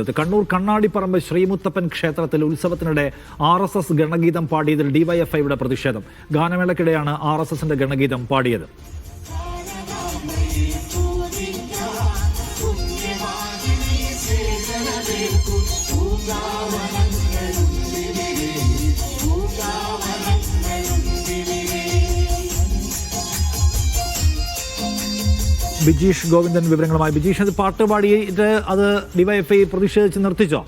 ഇത് കണ്ണൂർ കണ്ണാടിപ്പറമ്പ് ശ്രീമുത്തപ്പൻ ക്ഷേത്രത്തിൽ ഉത്സവത്തിനിടെ ആർ എസ് എസ് ഗണഗീതം പാടിയതിൽ ഡിവൈഎഫ്ഐയുടെ പ്രതിഷേധം. ഗാനമേളയ്ക്കിടെയാണ് ആർ എസ് എസിന്റെ ഗണഗീതം പാടിയത്. ബിജീഷ് ഗോവിന്ദൻ വിവരങ്ങളുമായി. ബിജീഷ് അത് പാട്ട് പാടിയിട്ട് അത് ഡിവൈഎഫ്ഐ പ്രതിഷേധിച്ച് നിർത്തിച്ചോ?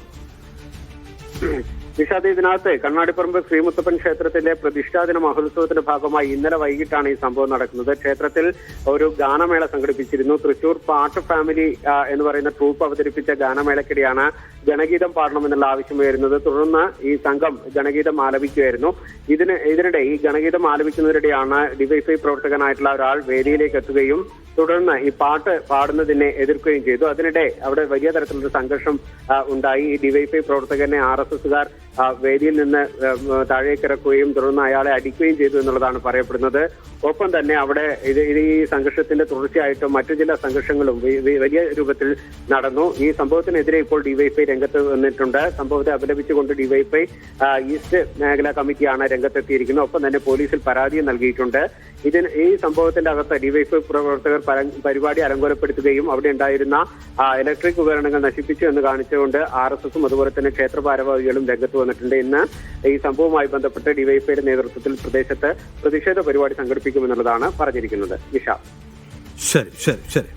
നിഷാദ് ഇതിനകത്ത് കണ്ണാടിപ്പറമ്പ് ശ്രീമുത്തപ്പൻ ക്ഷേത്രത്തിലെ പ്രതിഷ്ഠാദിന മഹോത്സവത്തിന്റെ ഭാഗമായി ഇന്നലെ വൈകിട്ടാണ് ഈ സംഭവം നടക്കുന്നത്. ക്ഷേത്രത്തിൽ ഒരു ഗാനമേള സംഘടിപ്പിച്ചിരുന്നു. തൃശൂർ പാട്ട് ഫാമിലി എന്ന് പറയുന്ന ട്രൂപ്പ് അവതരിപ്പിച്ച ഗാനമേളക്കിടെയാണ് ജനഗീതം പാടണമെന്നുള്ള ആവശ്യം വരുന്നത് തുടർന്ന് ഈ സംഘം ജനഗീതം ആലപിക്കുകയായിരുന്നു. ഇതിന് ഇതിനിടെ ഈ ഗണഗീതം ആലപിക്കുന്നതിനിടെയാണ് ഡിവൈഫൈ പ്രവർത്തകനായിട്ടുള്ള ഒരാൾ വേദിയിലേക്ക് എത്തുകയും തുടർന്ന് ഈ പാട്ട് പാടുന്നതിനെ എതിർക്കുകയും ചെയ്തു. അതിനിടെ അവിടെ വലിയ തരത്തിലുള്ള സംഘർഷം ഉണ്ടായി. ഈ ഡിവൈഫൈ പ്രവർത്തകനെ ആർ എസ് എസുകാർ വേദിയിൽ നിന്ന് ആ, ഉം, താഴേക്ക് ഇറക്കുകയും തുടർന്ന് അയാളെ അടിക്കുകയും ചെയ്തു എന്നുള്ളതാണ് പറയപ്പെടുന്നത്. ഒപ്പം തന്നെ അവിടെ ഇത് ഈ സംഘർഷത്തിന്റെ തുടർച്ചയായിട്ട് മറ്റു ചില സംഘർഷങ്ങളും വലിയ രൂപത്തിൽ നടന്നു. ഈ സംഭവത്തിനെതിരെ ഇപ്പോൾ ഡിവൈഫൈ രംഗത്ത് വന്നിട്ടുണ്ട്. സംഭവത്തെ അപലപിച്ചുകൊണ്ട് ഡിവൈഫൈ ആ, ഈസ്റ്റ് മേഖലാ കമ്മിറ്റിയാണ് രംഗത്തെത്തിയിരിക്കുന്നത്. ഒപ്പം തന്നെ പോലീസിൽ പരാതിയും നൽകിയിട്ടുണ്ട്. ഇതിന് ഈ സംഭവത്തിന്റെ അകത്ത് ഡിവൈഫൈ പ്രവർത്തകർ പരിപാടി അലങ്കോലപ്പെടുത്തുകയും അവിടെ ഉണ്ടായിരുന്ന ഇലക്ട്രിക് ഉപകരണങ്ങൾ നശിപ്പിച്ചു എന്ന് കാണിച്ചുകൊണ്ട് ആർ എസ് എസും അതുപോലെ തന്നെ ക്ഷേത്ര ഭാരവാഹികളും രംഗത്ത് വന്നിട്ടുണ്ട്. ഇന്ന് ഈ സംഭവവുമായി ബന്ധപ്പെട്ട് ഡിവൈഫൈയുടെ നേതൃത്വത്തിൽ പ്രദേശത്ത് പ്രതിഷേധ പരിപാടി സംഘടിപ്പിക്കുമെന്നുള്ളതാണ് പറഞ്ഞിരിക്കുന്നത്. നിഷ. ശരി ശരി ശരി.